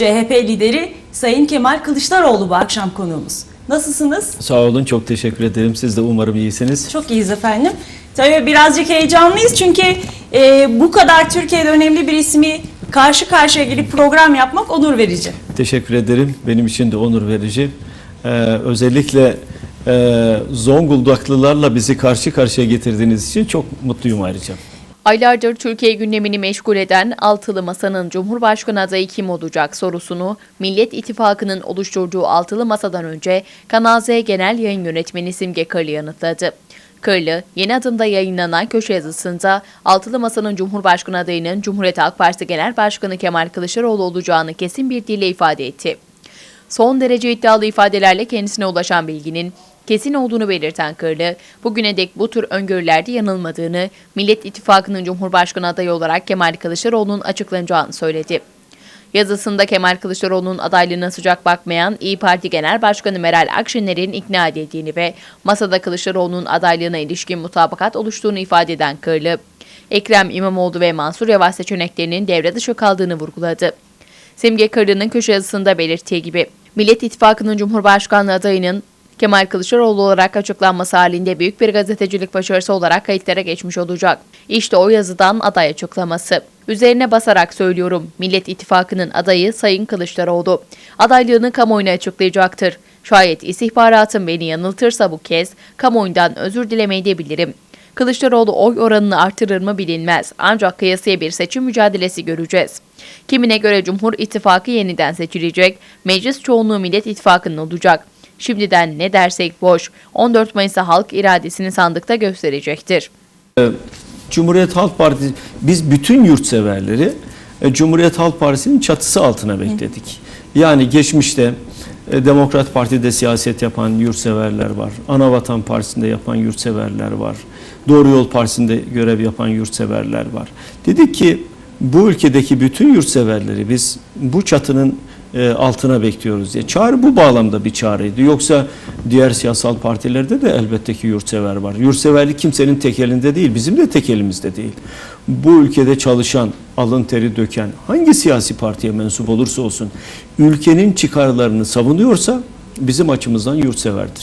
CHP lideri Sayın Kemal Kılıçdaroğlu bu akşam konuğumuz. Nasılsınız? Sağ olun, çok teşekkür ederim. Siz de umarım iyisiniz. Çok iyiyiz efendim. Tabii birazcık heyecanlıyız çünkü e, bu kadar Türkiye'de önemli bir ismi karşı karşıya gelip program yapmak onur verici. Teşekkür ederim. Benim için de onur verici. Ee, özellikle e, Zonguldaklılarla bizi karşı karşıya getirdiğiniz için çok mutluyum ayrıca. Aylardır Türkiye gündemini meşgul eden Altılı Masa'nın Cumhurbaşkanı adayı kim olacak sorusunu Millet İttifakı'nın oluşturduğu Altılı Masa'dan önce Kanal Z Genel Yayın Yönetmeni Simge Kırlı yanıtladı. Kırlı, yeni adımda yayınlanan köşe yazısında Altılı Masa'nın Cumhurbaşkanı adayının Cumhuriyet Halk Partisi Genel Başkanı Kemal Kılıçdaroğlu olacağını kesin bir dille ifade etti. Son derece iddialı ifadelerle kendisine ulaşan bilginin kesin olduğunu belirten Kırlı, bugüne dek bu tür öngörülerde yanılmadığını, Millet İttifakı'nın Cumhurbaşkanı adayı olarak Kemal Kılıçdaroğlu'nun açıklanacağını söyledi. Yazısında Kemal Kılıçdaroğlu'nun adaylığına sıcak bakmayan İyi Parti Genel Başkanı Meral Akşener'in ikna edildiğini ve masada Kılıçdaroğlu'nun adaylığına ilişkin mutabakat oluştuğunu ifade eden Kırlı, Ekrem İmamoğlu ve Mansur Yavaş seçeneklerinin devre dışı kaldığını vurguladı. Simge Karı'nın köşe yazısında belirttiği gibi Millet İttifakı'nın Cumhurbaşkanlığı adayının Kemal Kılıçdaroğlu olarak açıklanması halinde büyük bir gazetecilik başarısı olarak kayıtlara geçmiş olacak. İşte o yazıdan aday açıklaması. Üzerine basarak söylüyorum, Millet İttifakı'nın adayı Sayın Kılıçdaroğlu. Adaylığını kamuoyuna açıklayacaktır. Şayet istihbaratım beni yanıltırsa bu kez kamuoyundan özür dilemeyi de bilirim. Kılıçdaroğlu oy oranını artırır mı bilinmez. Ancak kıyasıya bir seçim mücadelesi göreceğiz. Kimine göre Cumhur İttifakı yeniden seçilecek, meclis çoğunluğu Millet İttifakı'nın olacak. Şimdiden ne dersek boş, 14 Mayıs'ta halk iradesini sandıkta gösterecektir. Cumhuriyet Halk Partisi, biz bütün yurtseverleri e, Cumhuriyet Halk Partisi'nin çatısı altına bekledik. Yani geçmişte e, Demokrat Parti'de siyaset yapan yurtseverler var. Anavatan Partisi'nde yapan yurtseverler var. Doğru Yol Partisi'nde görev yapan yurtseverler var. Dedik ki bu ülkedeki bütün yurtseverleri biz bu çatının e, altına bekliyoruz diye. Çağrı bu bağlamda bir çağrıydı. Yoksa diğer siyasal partilerde de elbette ki yurtsever var. Yurtseverlik kimsenin tek elinde değil, bizim de tek elimizde değil. Bu ülkede çalışan, alın teri döken, hangi siyasi partiye mensup olursa olsun, ülkenin çıkarlarını savunuyorsa bizim açımızdan yurtseverdir.